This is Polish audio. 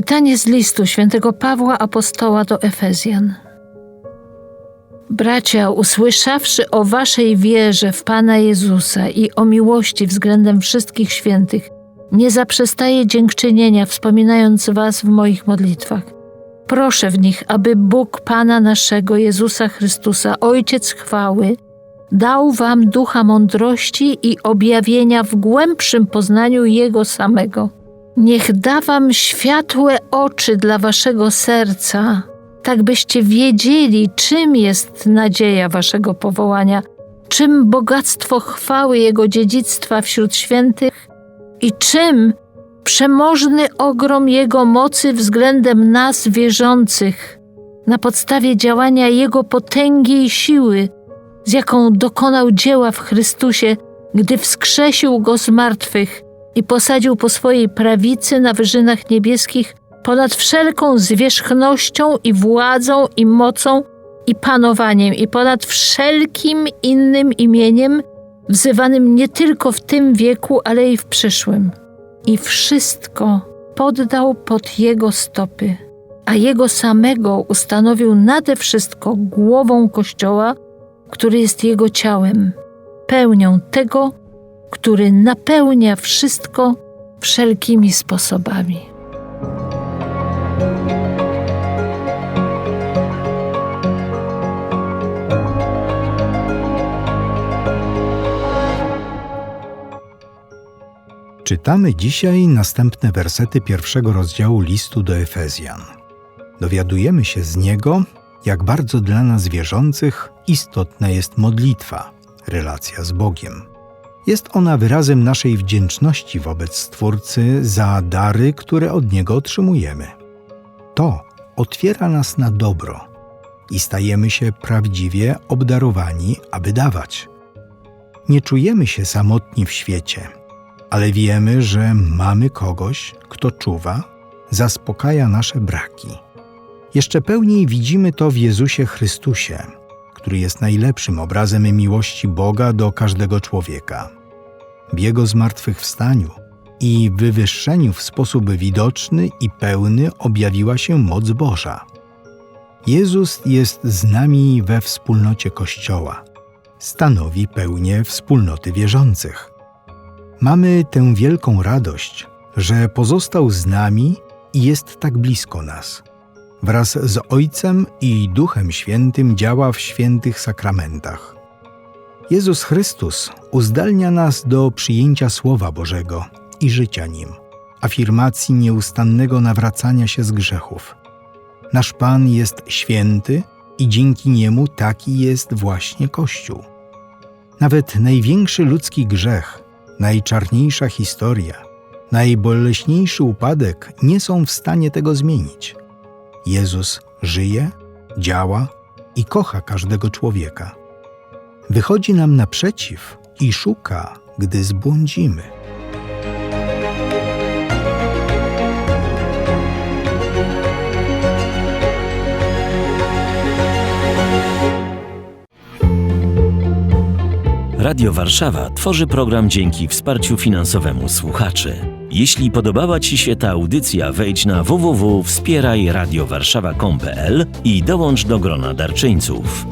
Czytanie z listu świętego Pawła Apostoła do Efezjan. Bracia, usłyszawszy o waszej wierze w Pana Jezusa i o miłości względem wszystkich świętych, nie zaprzestaję dziękczynienia, wspominając was w moich modlitwach. Proszę w nich, aby Bóg Pana naszego Jezusa Chrystusa, Ojciec chwały, dał wam ducha mądrości i objawienia w głębszym poznaniu Jego samego – Niech da wam światłe oczy dla waszego serca, tak byście wiedzieli, czym jest nadzieja waszego powołania, czym bogactwo chwały Jego dziedzictwa wśród świętych i czym przemożny ogrom Jego mocy względem nas wierzących, na podstawie działania Jego potęgi i siły, z jaką dokonał dzieła w Chrystusie, gdy wskrzesił Go z martwych – i posadził po swojej prawicy na wyżynach niebieskich ponad wszelką zwierzchnością i władzą i mocą i panowaniem i ponad wszelkim innym imieniem, wzywanym nie tylko w tym wieku, ale i w przyszłym. I wszystko poddał pod jego stopy, a jego samego ustanowił nade wszystko głową Kościoła, który jest jego ciałem, pełnią tego, który napełnia wszystko wszelkimi sposobami. Czytamy dzisiaj następne wersety pierwszego rozdziału listu do Efezjan. Dowiadujemy się z niego, jak bardzo dla nas wierzących istotna jest modlitwa, relacja z Bogiem. Jest ona wyrazem naszej wdzięczności wobec Stwórcy za dary, które od Niego otrzymujemy. To otwiera nas na dobro i stajemy się prawdziwie obdarowani, aby dawać. Nie czujemy się samotni w świecie, ale wiemy, że mamy kogoś, kto czuwa, zaspokaja nasze braki. Jeszcze pełniej widzimy to w Jezusie Chrystusie, który jest najlepszym obrazem miłości Boga do każdego człowieka. W Jego zmartwychwstaniu i wywyższeniu w sposób widoczny i pełny objawiła się moc Boża. Jezus jest z nami we wspólnocie Kościoła. Stanowi pełnię wspólnoty wierzących. Mamy tę wielką radość, że pozostał z nami i jest tak blisko nas. Wraz z Ojcem i Duchem Świętym działa w świętych sakramentach. Jezus Chrystus uzdalnia nas do przyjęcia Słowa Bożego i życia nim, afirmacji nieustannego nawracania się z grzechów. Nasz Pan jest święty i dzięki niemu taki jest właśnie Kościół. Nawet największy ludzki grzech, najczarniejsza historia, najboleśniejszy upadek nie są w stanie tego zmienić. Jezus żyje, działa i kocha każdego człowieka. Wychodzi nam naprzeciw i szuka, gdy zbłądzimy. Radio Warszawa tworzy program dzięki wsparciu finansowemu słuchaczy. Jeśli podobała Ci się ta audycja, wejdź na www.wspierajradiowarszawa.com.pl i dołącz do grona darczyńców.